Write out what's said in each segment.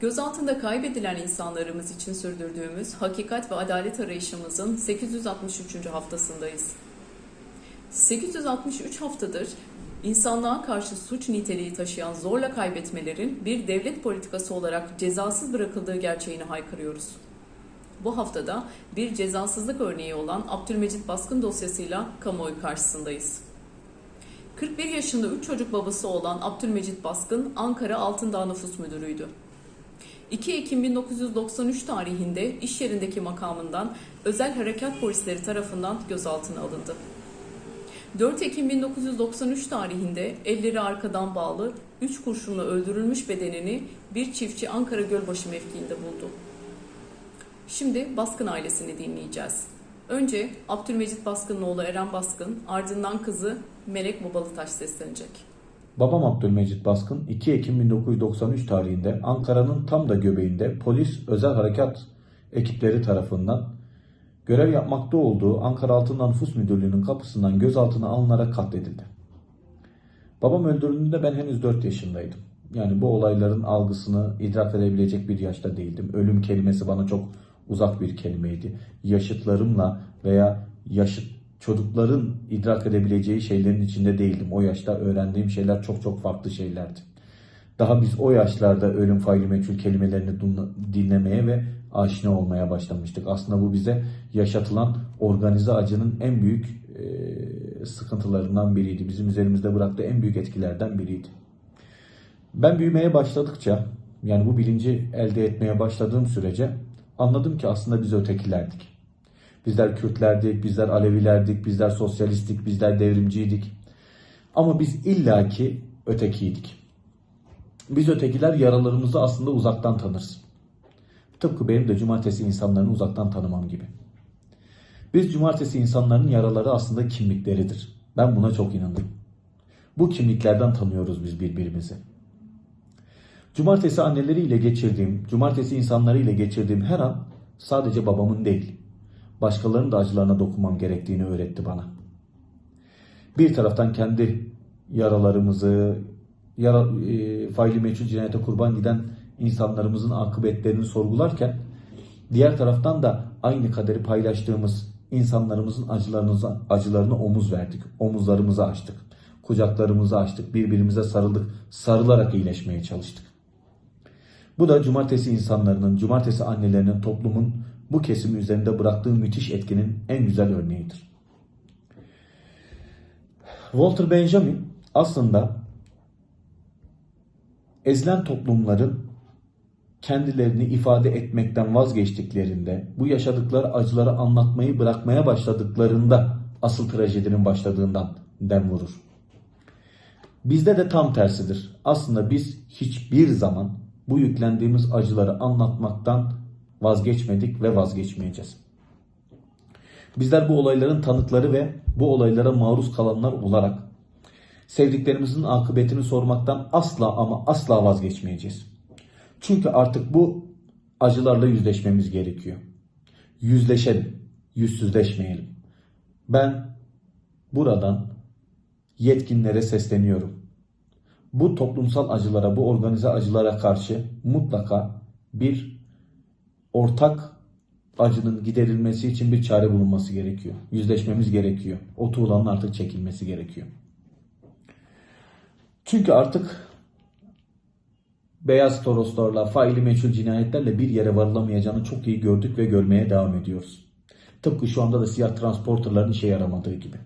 Gözaltında kaybedilen insanlarımız için sürdürdüğümüz hakikat ve adalet arayışımızın 863. haftasındayız. 863 haftadır insanlığa karşı suç niteliği taşıyan zorla kaybetmelerin bir devlet politikası olarak cezasız bırakıldığı gerçeğini haykırıyoruz. Bu haftada bir cezasızlık örneği olan Abdülmecit Baskın dosyasıyla kamuoyu karşısındayız. 41 yaşında 3 çocuk babası olan Abdülmecit Baskın Ankara Altındağ Nüfus Müdürüydü. 2 Ekim 1993 tarihinde iş yerindeki makamından özel harekat polisleri tarafından gözaltına alındı. 4 Ekim 1993 tarihinde elleri arkadan bağlı 3 kurşunla öldürülmüş bedenini bir çiftçi Ankara Gölbaşı mevkiinde buldu. Şimdi Baskın ailesini dinleyeceğiz. Önce Abdülmecit Baskın'ın oğlu Eren Baskın, ardından kızı Melek Babalıtaş seslenecek. Babam Abdülmecit Baskın 2 Ekim 1993 tarihinde Ankara'nın tam da göbeğinde polis özel harekat ekipleri tarafından görev yapmakta olduğu Ankara Altından Nüfus Müdürlüğü'nün kapısından gözaltına alınarak katledildi. Babam öldürüldüğünde ben henüz 4 yaşındaydım. Yani bu olayların algısını idrak edebilecek bir yaşta değildim. Ölüm kelimesi bana çok uzak bir kelimeydi. Yaşıtlarımla veya yaşıt çocukların idrak edebileceği şeylerin içinde değildim. O yaşta öğrendiğim şeyler çok çok farklı şeylerdi. Daha biz o yaşlarda ölüm faili meçhul kelimelerini dinlemeye ve aşina olmaya başlamıştık. Aslında bu bize yaşatılan organize acının en büyük e, sıkıntılarından biriydi. Bizim üzerimizde bıraktığı en büyük etkilerden biriydi. Ben büyümeye başladıkça yani bu bilinci elde etmeye başladığım sürece anladım ki aslında biz ötekilerdik. Bizler Kürtlerdik, bizler Alevilerdik, bizler sosyalistik, bizler devrimciydik. Ama biz illaki ötekiydik. Biz ötekiler yaralarımızı aslında uzaktan tanırız. Tıpkı benim de cumartesi insanlarını uzaktan tanımam gibi. Biz cumartesi insanların yaraları aslında kimlikleridir. Ben buna çok inanırım. Bu kimliklerden tanıyoruz biz birbirimizi. Cumartesi anneleriyle geçirdiğim, cumartesi insanlarıyla geçirdiğim her an sadece babamın değil, başkalarının da acılarına dokunmam gerektiğini öğretti bana. Bir taraftan kendi yaralarımızı, yara, e, faili meçhul cinayete kurban giden insanlarımızın akıbetlerini sorgularken, diğer taraftan da aynı kaderi paylaştığımız insanlarımızın acılarını, acılarını omuz verdik, omuzlarımızı açtık, kucaklarımızı açtık, birbirimize sarıldık, sarılarak iyileşmeye çalıştık. Bu da cumartesi insanlarının, cumartesi annelerinin, toplumun bu kesimi üzerinde bıraktığı müthiş etkinin en güzel örneğidir. Walter Benjamin aslında ezilen toplumların kendilerini ifade etmekten vazgeçtiklerinde, bu yaşadıkları acıları anlatmayı bırakmaya başladıklarında asıl trajedinin başladığından dem vurur. Bizde de tam tersidir. Aslında biz hiçbir zaman bu yüklendiğimiz acıları anlatmaktan vazgeçmedik ve vazgeçmeyeceğiz. Bizler bu olayların tanıkları ve bu olaylara maruz kalanlar olarak sevdiklerimizin akıbetini sormaktan asla ama asla vazgeçmeyeceğiz. Çünkü artık bu acılarla yüzleşmemiz gerekiyor. Yüzleşelim, yüzsüzleşmeyelim. Ben buradan yetkinlere sesleniyorum. Bu toplumsal acılara, bu organize acılara karşı mutlaka bir ortak acının giderilmesi için bir çare bulunması gerekiyor. Yüzleşmemiz gerekiyor. O tuğlanın artık çekilmesi gerekiyor. Çünkü artık beyaz toroslarla, faili meçhul cinayetlerle bir yere varılamayacağını çok iyi gördük ve görmeye devam ediyoruz. Tıpkı şu anda da siyah transporterların işe yaramadığı gibi.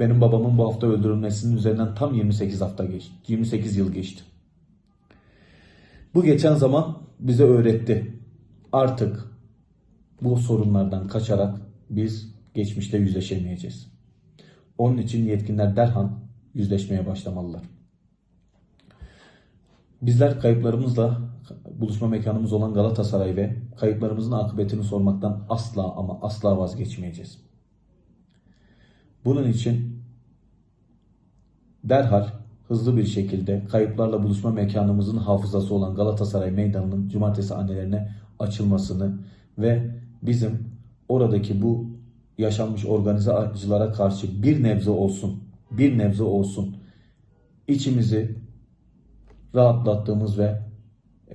Benim babamın bu hafta öldürülmesinin üzerinden tam 28 hafta geçti. 28 yıl geçti. Bu geçen zaman bize öğretti. Artık bu sorunlardan kaçarak biz geçmişte yüzleşemeyeceğiz. Onun için yetkinler derhal yüzleşmeye başlamalılar. Bizler kayıplarımızla buluşma mekanımız olan Galatasaray ve kayıplarımızın akıbetini sormaktan asla ama asla vazgeçmeyeceğiz. Bunun için derhal hızlı bir şekilde kayıplarla buluşma mekanımızın hafızası olan Galatasaray Meydanı'nın cumartesi annelerine açılmasını ve bizim oradaki bu yaşanmış organize acılara karşı bir nebze olsun, bir nebze olsun içimizi rahatlattığımız ve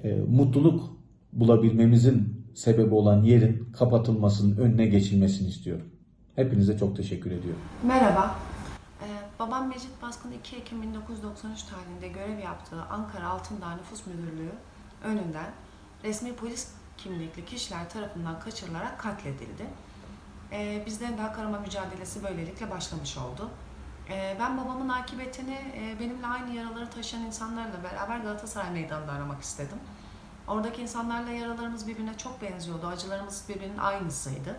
e, mutluluk bulabilmemizin sebebi olan yerin kapatılmasının önüne geçilmesini istiyorum. Hepinize çok teşekkür ediyorum. Merhaba. Ee, babam Mecit Baskın 2 Ekim 1993 tarihinde görev yaptığı Ankara Altındağ Nüfus Müdürlüğü önünden resmi polis kimlikli kişiler tarafından kaçırılarak katledildi. Ee, bizlerin de hak arama mücadelesi böylelikle başlamış oldu. Ee, ben babamın akıbetini e, benimle aynı yaraları taşıyan insanlarla beraber Galatasaray Meydanı'nda aramak istedim. Oradaki insanlarla yaralarımız birbirine çok benziyordu, acılarımız birbirinin aynısıydı.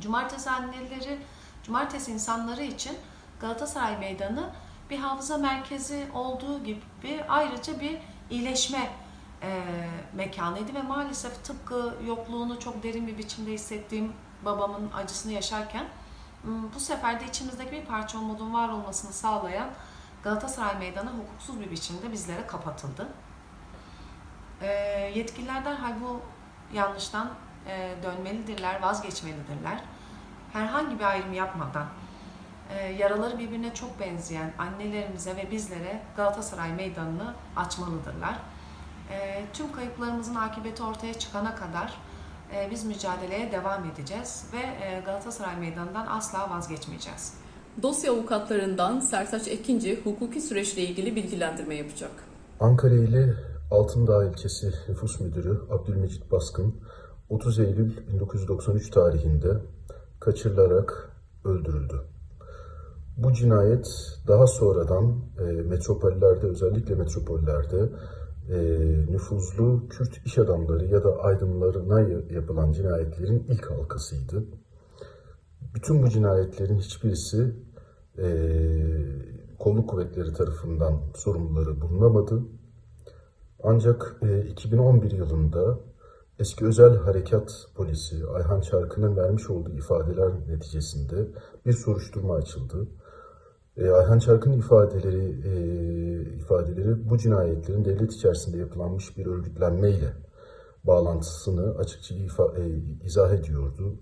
Cumartesi anneleri, cumartesi insanları için Galatasaray Meydanı bir hafıza merkezi olduğu gibi ayrıca bir iyileşme e, mekanıydı ve maalesef tıpkı yokluğunu çok derin bir biçimde hissettiğim babamın acısını yaşarken m, bu sefer de içimizdeki bir parça umudun var olmasını sağlayan Galatasaray Meydanı hukuksuz bir biçimde bizlere kapatıldı. E, yetkililer derhal bu yanlıştan e, dönmelidirler, vazgeçmelidirler. Herhangi bir ayrım yapmadan e, yaraları birbirine çok benzeyen annelerimize ve bizlere Galatasaray Meydanı'nı açmalıdırlar. E, tüm kayıplarımızın akıbeti ortaya çıkana kadar e, biz mücadeleye devam edeceğiz ve e, Galatasaray Meydanı'ndan asla vazgeçmeyeceğiz. Dosya avukatlarından Sertaç Ekinci hukuki süreçle ilgili bilgilendirme yapacak. Ankara ili Altındağ ilçesi nüfus müdürü Abdülmecit Baskın 30 Eylül 1993 tarihinde kaçırılarak öldürüldü. Bu cinayet daha sonradan e, metropollerde özellikle metropollerde e, nüfuzlu Kürt iş adamları ya da aydınlarına yapılan cinayetlerin ilk halkasıydı. Bütün bu cinayetlerin hiçbirisi e, kolluk kuvvetleri tarafından sorumluları bulunamadı. Ancak e, 2011 yılında eski özel harekat polisi Ayhan Çarkı'nın vermiş olduğu ifadeler neticesinde bir soruşturma açıldı. E, Ayhan Çarkı'nın ifadeleri e, ifadeleri bu cinayetlerin devlet içerisinde yapılanmış bir örgütlenmeyle bağlantısını açıkça ifa, e, izah ediyordu.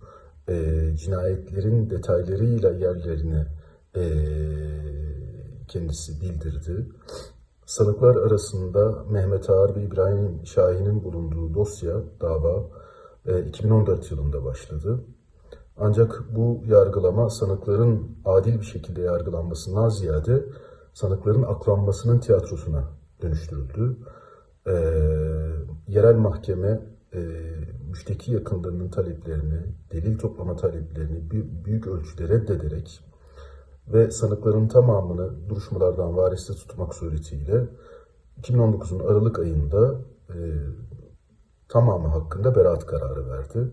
E, cinayetlerin detaylarıyla yerlerini e, kendisi bildirdi. Sanıklar arasında Mehmet Ağar ve İbrahim Şahin'in bulunduğu dosya, dava e, 2014 yılında başladı. Ancak bu yargılama sanıkların adil bir şekilde yargılanmasından ziyade sanıkların aklanmasının tiyatrosuna dönüştürüldü. E, yerel mahkeme e, müşteki yakınlarının taleplerini, delil toplama taleplerini bü- büyük ölçüde reddederek ve sanıkların tamamını duruşmalardan variste tutmak suretiyle 2019'un Aralık ayında e, tamamı hakkında beraat kararı verdi.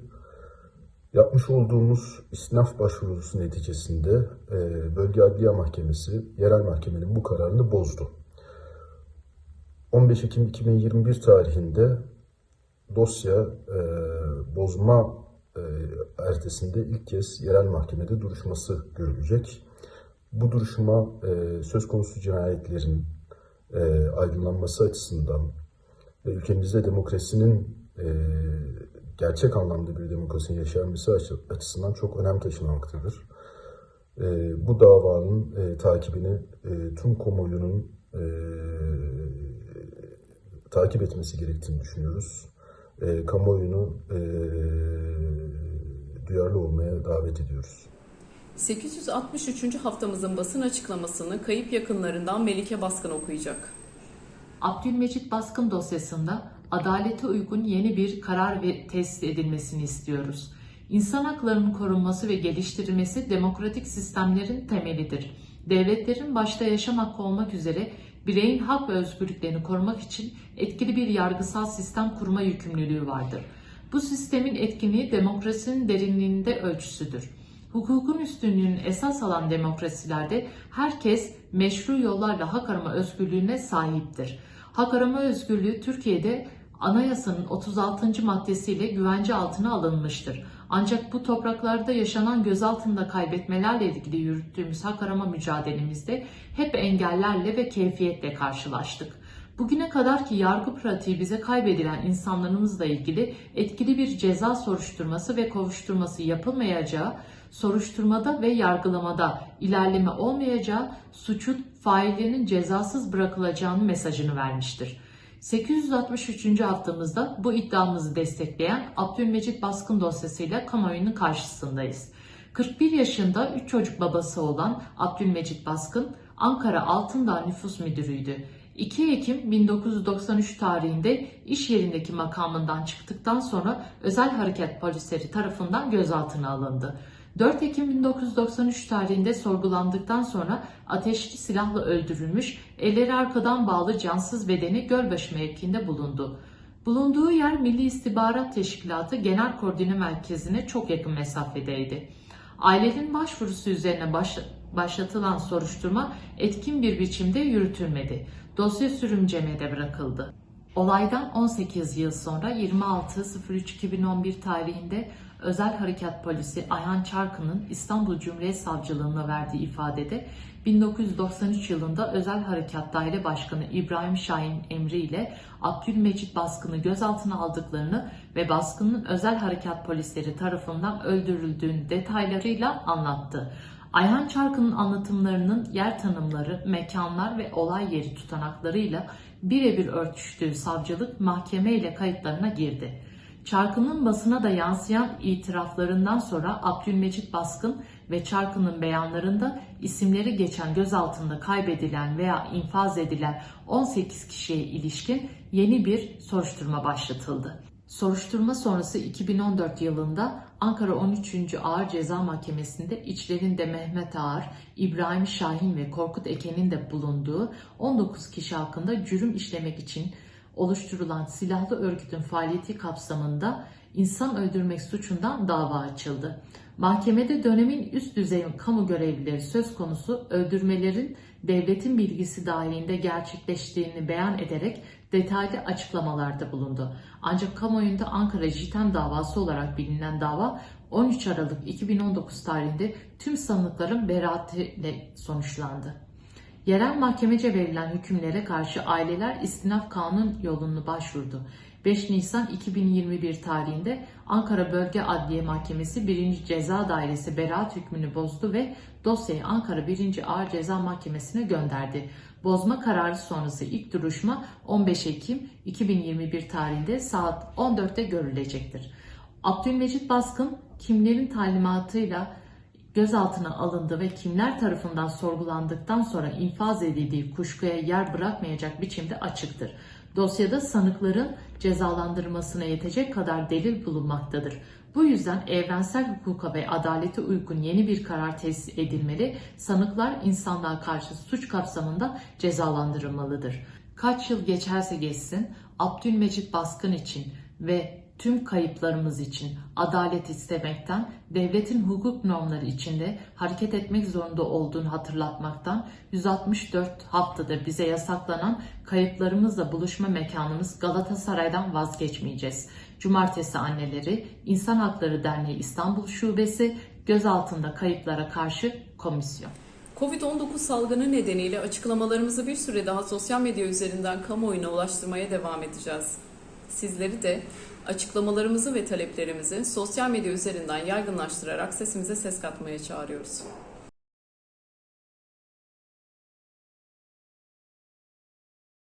Yapmış olduğumuz istinaf başvurusu neticesinde e, Bölge Adliye Mahkemesi yerel mahkemenin bu kararını bozdu. 15 Ekim 2021 tarihinde dosya e, bozma e, ertesinde ilk kez yerel mahkemede duruşması görülecek. Bu duruşma e, söz konusu cinayetlerin e, aydınlanması açısından ve ülkemizde demokrasinin e, gerçek anlamda bir demokrasinin yaşanması açı- açısından çok önem taşımaktadır. E, bu davanın e, takibini e, tüm kamuoyunun e, takip etmesi gerektiğini düşünüyoruz. E, kamuoyunu e, duyarlı olmaya davet ediyoruz. 863. haftamızın basın açıklamasını kayıp yakınlarından Melike Baskın okuyacak. Abdülmecit Baskın dosyasında adalete uygun yeni bir karar ve tesis edilmesini istiyoruz. İnsan haklarının korunması ve geliştirilmesi demokratik sistemlerin temelidir. Devletlerin başta yaşam hakkı olmak üzere bireyin hak ve özgürlüklerini korumak için etkili bir yargısal sistem kurma yükümlülüğü vardır. Bu sistemin etkinliği demokrasinin derinliğinde ölçüsüdür. Hukukun üstünlüğünün esas alan demokrasilerde herkes meşru yollarla hak arama özgürlüğüne sahiptir. Hak arama özgürlüğü Türkiye'de anayasanın 36. maddesiyle güvence altına alınmıştır. Ancak bu topraklarda yaşanan gözaltında kaybetmelerle ilgili yürüttüğümüz hak arama mücadelemizde hep engellerle ve keyfiyetle karşılaştık. Bugüne kadar ki yargı pratiği bize kaybedilen insanlarımızla ilgili etkili bir ceza soruşturması ve kovuşturması yapılmayacağı, soruşturmada ve yargılamada ilerleme olmayacağı, suçun faillerinin cezasız bırakılacağını mesajını vermiştir. 863. haftamızda bu iddiamızı destekleyen Abdülmecit Baskın dosyasıyla kamuoyunun karşısındayız. 41 yaşında 3 çocuk babası olan Abdülmecit Baskın, Ankara Altındağ Nüfus Müdürüydü. 2 Ekim 1993 tarihinde iş yerindeki makamından çıktıktan sonra özel harekat polisleri tarafından gözaltına alındı. 4 Ekim 1993 tarihinde sorgulandıktan sonra ateşli silahla öldürülmüş, elleri arkadan bağlı cansız bedeni Gölbaşı mevkiinde bulundu. Bulunduğu yer Milli İstihbarat Teşkilatı Genel Koordine Merkezi'ne çok yakın mesafedeydi. Ailenin başvurusu üzerine baş- başlatılan soruşturma etkin bir biçimde yürütülmedi. Dosya sürümcemede bırakıldı. Olaydan 18 yıl sonra 26.03.2011 tarihinde Özel Harekat Polisi Ayhan Çarkı'nın İstanbul Cumhuriyet Savcılığına verdiği ifadede 1993 yılında Özel Harekat Daire Başkanı İbrahim Şahin emri ile Abdülmecit Baskın'ı gözaltına aldıklarını ve baskının Özel Harekat Polisleri tarafından öldürüldüğünü detaylarıyla anlattı. Ayhan Çarkı'nın anlatımlarının yer tanımları, mekanlar ve olay yeri tutanaklarıyla birebir örtüştüğü savcılık mahkeme ile kayıtlarına girdi. Çarkı'nın basına da yansıyan itiraflarından sonra Abdülmecit Baskın ve Çarkı'nın beyanlarında isimleri geçen gözaltında kaybedilen veya infaz edilen 18 kişiye ilişkin yeni bir soruşturma başlatıldı. Soruşturma sonrası 2014 yılında Ankara 13. Ağır Ceza Mahkemesi'nde içlerinde Mehmet Ağar, İbrahim Şahin ve Korkut Eken'in de bulunduğu 19 kişi hakkında cürüm işlemek için oluşturulan silahlı örgütün faaliyeti kapsamında insan öldürmek suçundan dava açıldı. Mahkemede dönemin üst düzey kamu görevlileri söz konusu öldürmelerin devletin bilgisi dahilinde gerçekleştiğini beyan ederek detaylı açıklamalarda bulundu. Ancak kamuoyunda Ankara Jiten davası olarak bilinen dava 13 Aralık 2019 tarihinde tüm sanıkların beraatiyle sonuçlandı. Yerel mahkemece verilen hükümlere karşı aileler istinaf kanun yolunu başvurdu. 5 Nisan 2021 tarihinde Ankara Bölge Adliye Mahkemesi 1. Ceza Dairesi beraat hükmünü bozdu ve dosyayı Ankara 1. Ağır Ceza Mahkemesi'ne gönderdi. Bozma kararı sonrası ilk duruşma 15 Ekim 2021 tarihinde saat 14'te görülecektir. Abdülmecit Baskın kimlerin talimatıyla gözaltına alındı ve kimler tarafından sorgulandıktan sonra infaz edildiği kuşkuya yer bırakmayacak biçimde açıktır. Dosyada sanıkların cezalandırılmasına yetecek kadar delil bulunmaktadır. Bu yüzden evrensel hukuka ve adalete uygun yeni bir karar tesis edilmeli, sanıklar insanlığa karşı suç kapsamında cezalandırılmalıdır. Kaç yıl geçerse geçsin Abdülmecit Baskın için ve tüm kayıplarımız için adalet istemekten, devletin hukuk normları içinde hareket etmek zorunda olduğunu hatırlatmaktan 164 haftadır bize yasaklanan kayıplarımızla buluşma mekanımız Galatasaray'dan vazgeçmeyeceğiz. Cumartesi Anneleri İnsan Hakları Derneği İstanbul Şubesi gözaltında kayıplara karşı komisyon. Covid-19 salgını nedeniyle açıklamalarımızı bir süre daha sosyal medya üzerinden kamuoyuna ulaştırmaya devam edeceğiz. Sizleri de açıklamalarımızı ve taleplerimizi sosyal medya üzerinden yaygınlaştırarak sesimize ses katmaya çağırıyoruz.